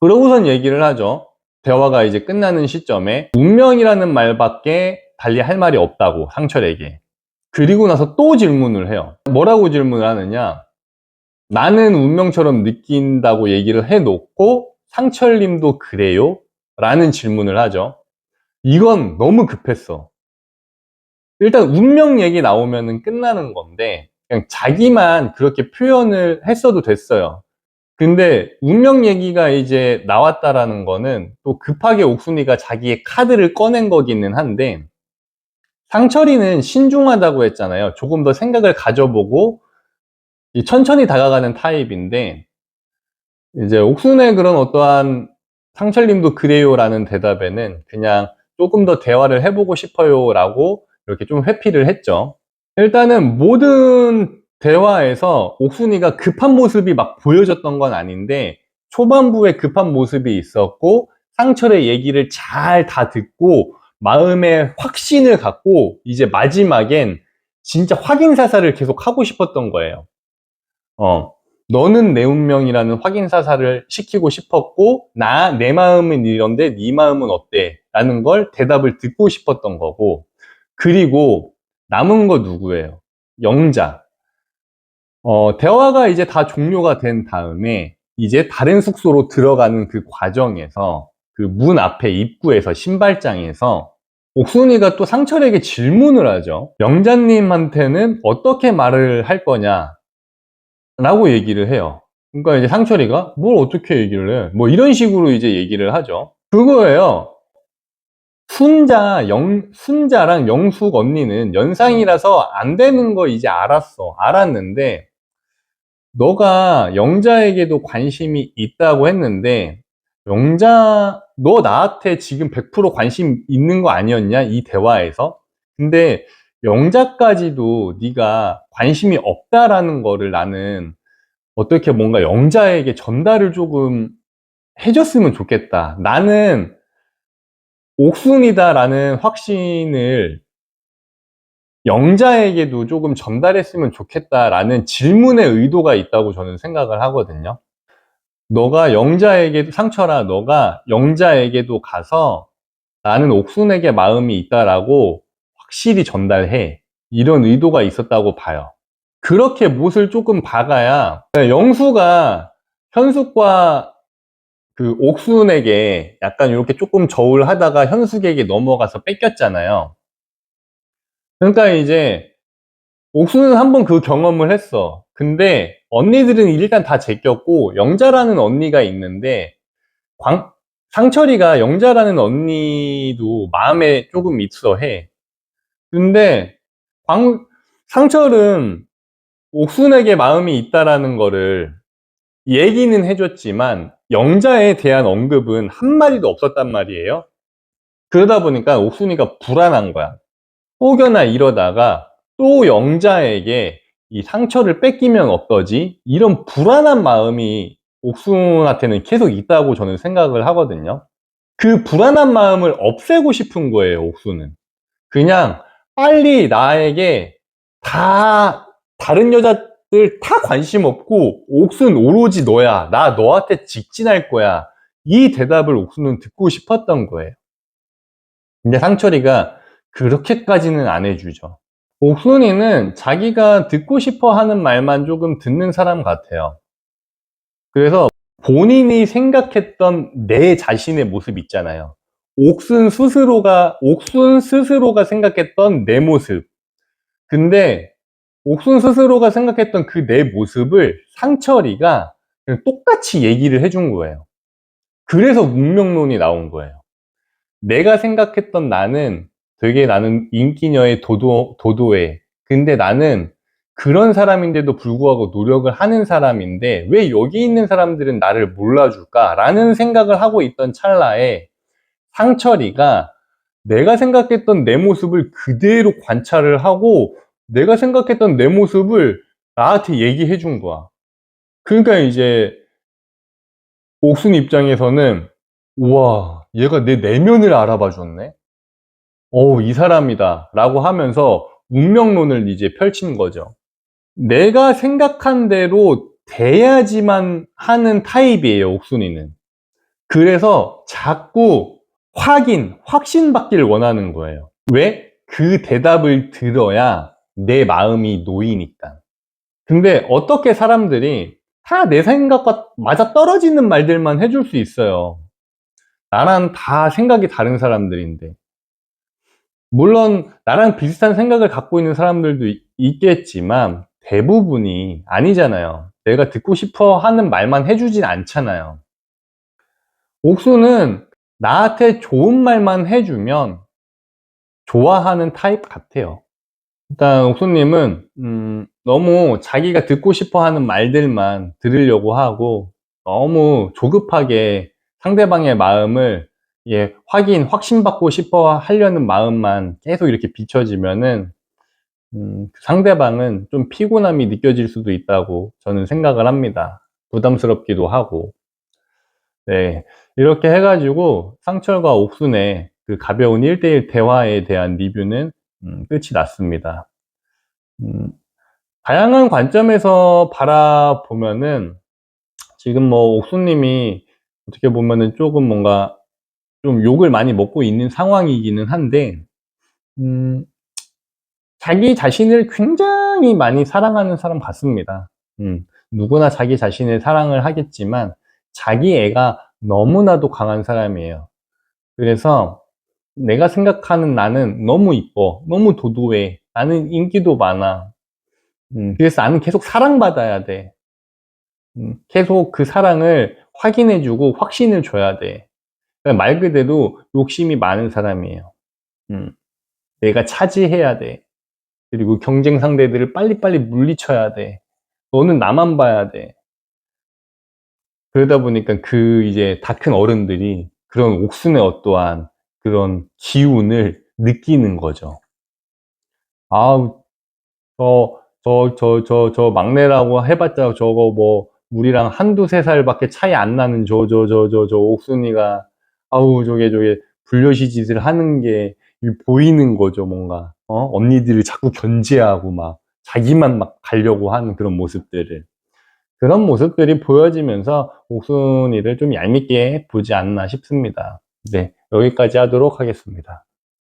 그러고선 얘기를 하죠. 대화가 이제 끝나는 시점에 운명이라는 말밖에 달리 할 말이 없다고 상철에게. 그리고 나서 또 질문을 해요. 뭐라고 질문을 하느냐? 나는 운명처럼 느낀다고 얘기를 해놓고 상철님도 그래요? 라는 질문을 하죠. 이건 너무 급했어. 일단 운명 얘기 나오면은 끝나는 건데 그냥 자기만 그렇게 표현을 했어도 됐어요. 근데 운명 얘기가 이제 나왔다라는 거는 또 급하게 옥순이가 자기의 카드를 꺼낸 거기는 한데 상철이는 신중하다고 했잖아요. 조금 더 생각을 가져보고 이 천천히 다가가는 타입인데 이제 옥순의 그런 어떠한 상철님도 그래요라는 대답에는 그냥 조금 더 대화를 해보고 싶어요라고 이렇게 좀 회피를 했죠. 일단은 모든 대화에서 옥순이가 급한 모습이 막 보여졌던 건 아닌데 초반부에 급한 모습이 있었고 상철의 얘기를 잘 다 듣고 마음에 확신을 갖고 이제 마지막엔 진짜 확인 사살을 계속 하고 싶었던 거예요. 어, 너는 내 운명이라는 확인 사살을 시키고 싶었고 나 내 마음은 이런데 네 마음은 어때? 라는 걸 대답을 듣고 싶었던 거고 그리고 남은 거 누구예요? 영자. 어, 대화가 이제 다 종료가 된 다음에 이제 다른 숙소로 들어가는 그 과정에서 그 문 앞에 입구에서 신발장에서 옥순이가 또 상철에게 질문을 하죠. 영자님한테는 어떻게 말을 할 거냐? 라고 얘기를 해요. 그러니까 이제 상철이가 뭘 어떻게 얘기를 해? 뭐 이런 식으로 이제 얘기를 하죠. 그거예요. 순자, 영, 순자랑 영숙 언니는 연상이라서 안 되는 거 이제 알았어. 알았는데, 너가 영자에게도 관심이 있다고 했는데, 영자, 너 나한테 지금 100% 관심 있는 거 아니었냐? 이 대화에서? 근데 영자까지도 네가 관심이 없다라는 거를 나는 어떻게 뭔가 영자에게 전달을 조금 해줬으면 좋겠다. 나는 옥순이다라는 확신을 영자에게도 조금 전달했으면 좋겠다라는 질문의 의도가 있다고 저는 생각을 하거든요. 너가 영자에게도, 상처라, 너가 영자에게도 가서 나는 옥순에게 마음이 있다라고 확실히 전달해. 이런 의도가 있었다고 봐요. 그렇게 못을 조금 박아야 영수가 현숙과 그 옥순에게 약간 이렇게 조금 저울 하다가 현숙에게 넘어가서 뺏겼잖아요. 그러니까 이제 옥순은 한번 그 경험을 했어. 근데 언니들은 일단 다 제꼈고 영자라는 언니가 있는데 광, 상철이가 영자라는 언니도 마음에 조금 있어 해. 근데 광, 상철은 옥순에게 마음이 있다라는 거를 얘기는 해줬지만 영자에 대한 언급은 한 마디도 없었단 말이에요. 그러다 보니까 옥순이가 불안한 거야. 혹여나 이러다가 또 영자에게 이 상처를 뺏기면 어떠지? 이런 불안한 마음이 옥순한테는 계속 있다고 저는 생각을 하거든요. 그 불안한 마음을 없애고 싶은 거예요, 옥순은. 그냥 빨리 나에게 다 다른 여자들 다 관심 없고 옥순 오로지 너야. 나 너한테 직진할 거야. 이 대답을 옥순은 듣고 싶었던 거예요. 근데 상철이가 그렇게까지는 안 해주죠. 옥순이는 자기가 듣고 싶어 하는 말만 조금 듣는 사람 같아요. 그래서 본인이 생각했던 내 자신의 모습 있잖아요. 옥순 스스로가, 옥순 스스로가 생각했던 내 모습. 근데 옥순 스스로가 생각했던 그 내 모습을 상철이가 똑같이 얘기를 해준 거예요. 그래서 운명론이 나온 거예요. 내가 생각했던 나는 되게 나는 인기녀의 도도, 도도해. 근데 나는 그런 사람인데도 불구하고 노력을 하는 사람인데 왜 여기 있는 사람들은 나를 몰라줄까? 라는 생각을 하고 있던 찰나에 상철이가 내가 생각했던 내 모습을 그대로 관찰을 하고 내가 생각했던 내 모습을 나한테 얘기해 준 거야. 그러니까 이제 옥순 입장에서는 우와 얘가 내 내면을 알아봐 줬네. 어, 이 사람이다 라고 하면서 운명론을 이제 펼친 거죠. 내가 생각한 대로 돼야지만 하는 타입이에요, 옥순이는. 그래서 자꾸 확인, 확신받기를 원하는 거예요. 왜? 그 대답을 들어야 내 마음이 놓이니까. 근데 어떻게 사람들이 다 내 생각과 맞아 떨어지는 말들만 해줄 수 있어요. 나랑 다 생각이 다른 사람들인데. 물론 나랑 비슷한 생각을 갖고 있는 사람들도 이- 있겠지만 대부분이 아니잖아요. 내가 듣고 싶어 하는 말만 해주진 않잖아요. 옥수는 나한테 좋은 말만 해주면 좋아하는 타입 같아요. 일단 옥수님은 음, 너무 자기가 듣고 싶어 하는 말들만 들으려고 하고 너무 조급하게 상대방의 마음을 예, 확인, 확신받고 싶어 하려는 마음만 계속 이렇게 비춰지면은 음, 상대방은 좀 피곤함이 느껴질 수도 있다고 저는 생각을 합니다. 부담스럽기도 하고. 네. 이렇게 해가지고 상철과 옥순의 그 가벼운 1대1 대화에 대한 리뷰는 음, 끝이 났습니다. 음, 다양한 관점에서 바라보면은 지금 뭐 옥수님이 어떻게 보면은 조금 뭔가 좀 욕을 많이 먹고 있는 상황이기는 한데 음, 자기 자신을 굉장히 많이 사랑하는 사람 같습니다. 음, 누구나 자기 자신을 사랑을 하겠지만 자기 애가 너무나도 강한 사람이에요. 그래서 내가 생각하는 나는 너무 이뻐, 너무 도도해, 나는 인기도 많아. 음, 그래서 나는 계속 사랑받아야 돼. 음, 계속 그 사랑을 확인해주고 확신을 줘야 돼. 그러니까 말 그대로 욕심이 많은 사람이에요. 음, 내가 차지해야 돼. 그리고 경쟁 상대들을 빨리빨리 물리쳐야 돼. 너는 나만 봐야 돼. 그러다 보니까 그 이제 다 큰 어른들이 그런 옥순의 어떠한 그런 기운을 느끼는 거죠. 아우, 저, 저, 저, 저, 저 막내라고 해봤자 저거 뭐, 우리랑 한두 세 살밖에 차이 안 나는 저, 저, 저, 저, 저 옥순이가, 아우, 저게, 저게, 불려시 짓을 하는 게 보이는 거죠, 뭔가. 어? 언니들을 자꾸 견제하고 막, 자기만 막 가려고 하는 그런 모습들을. 그런 모습들이 보여지면서 옥순이를 좀 얄밉게 보지 않나 싶습니다. 네, 여기까지 하도록 하겠습니다.